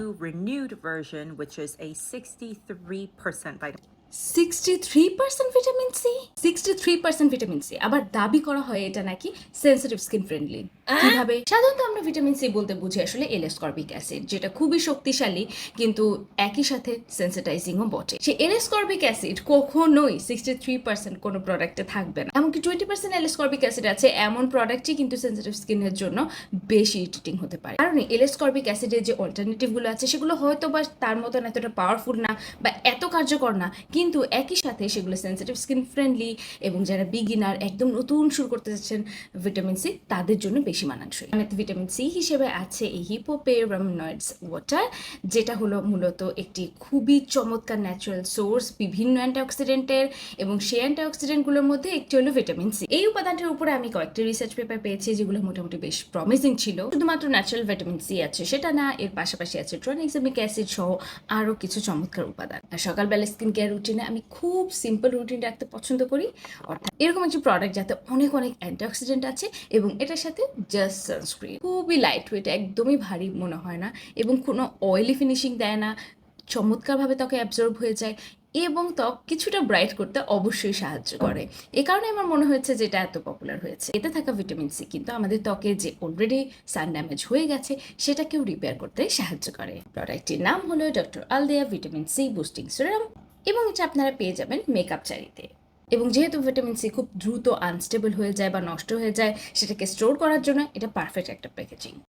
renewed version, which is a 63% vitamin. Sixty three percent vitamin C sixty three percent vitamin C আবার দাবি করা হয় এটা নাকি সেন্সিটিভ স্কিন ফ্রেন্ডলি কীভাবে? সাধারণত আমরা ভিটামিন সি বলতে বুঝি আসলে অ্যাসিড যেটা খুবই শক্তিশালী কিন্তু একই সাথে সেন্সিটাইজিংও বটে। সে এলেসকর্বিক অ্যাসিড কখনোই সিক্সটি থ্রি পার্সেন্ট কোনো প্রোডাক্টে থাকবে না। এমনকি টোয়েন্টি পার্সেন্ট এলেসকর্বিক অ্যাসিড আছে এমন প্রোডাক্টই কিন্তু সেন্সিটিভ স্কিনের জন্য বেশি ইরিটেটিং হতে পারে। কারণ এলেসকর্বিক অ্যাসিডের যে অল্টারনেটিভগুলো আছে সেগুলো হয়তো বা তার মতন এতটা পাওয়ারফুল না বা এত কার্যকর না কিন্তু একই সাথে সেগুলো সেন্সিটিভ স্কিন ফ্রেন্ডলি এবং যারা বিগিনার একদম নতুন শুরু করতে যাচ্ছেন ভিটামিন সি তাদের জন্য বেশি মানানসই। আমি ভিটামিন সি হিসেবে আছে এই হিপোপেরামনয়েডস ওয়াটার যেটা হলো মূলত একটি খুবই চমৎকার ন্যাচারাল সোর্স বিভিন্ন অ্যান্টিঅক্সিডেন্টের এবং সেই অ্যান্টিঅক্সিডেন্টগুলোর মধ্যে একটি হলো ভিটামিন সি এই উপাদানটির উপরে আমি কয়েকটি রিসার্চ পেপার পেয়েছি, যেগুলো মোটামুটি বেশ প্রমিজিং ছিল। শুধুমাত্র ন্যাচারাল ভিটামিন সি আছে সেটা না, এর পাশাপাশি আছে ট্রানএক্সামিক অ্যাসিড সহ আরও কিছু চমৎকার উপাদান। আর সকালবেলা স্কিন কেয়ার রুটিনে আমি খুব সিম্পল রুটিন রাখতে পছন্দ করি। অর্থাৎ এরকম একটি প্রোডাক্ট যাতে অনেক অনেক অ্যান্টিঅক্সিডেন্ট আছে এবং এটার সাথে জাস্ট সানস্ক্রিন খুবই লাইট ওয়েট একদমই ভারী মনে হয় না এবং কোনো অয়েলি ফিনিশিং দেয় না, চমৎকারভাবে ত্বকে অ্যাবজর্ব হয়ে যায় এবং ত্বক কিছুটা ব্রাইট করতে অবশ্যই সাহায্য করে। এ কারণে আমার মনে হয়েছে যে এটা এত পপুলার হয়েছে। এতে থাকা ভিটামিন সি কিন্তু আমাদের ত্বকে যে অলরেডি সান ড্যামেজ হয়ে গেছে, সেটাকেও রিপেয়ার করতে সাহায্য করে। প্রোডাক্টটির নাম হলো doctor Althea vitamin C boosting serum এবং এটা আপনারা পেয়ে যাবেন মেকআপ চারিতে এবং যেহেতু ভিটামিন সি খুব দ্রুত আনস্টেবল হয়ে যায় বা নষ্ট হয়ে যায়, সেটাকে স্টোর করার জন্য এটা পারফেক্ট একটা প্যাকেজিং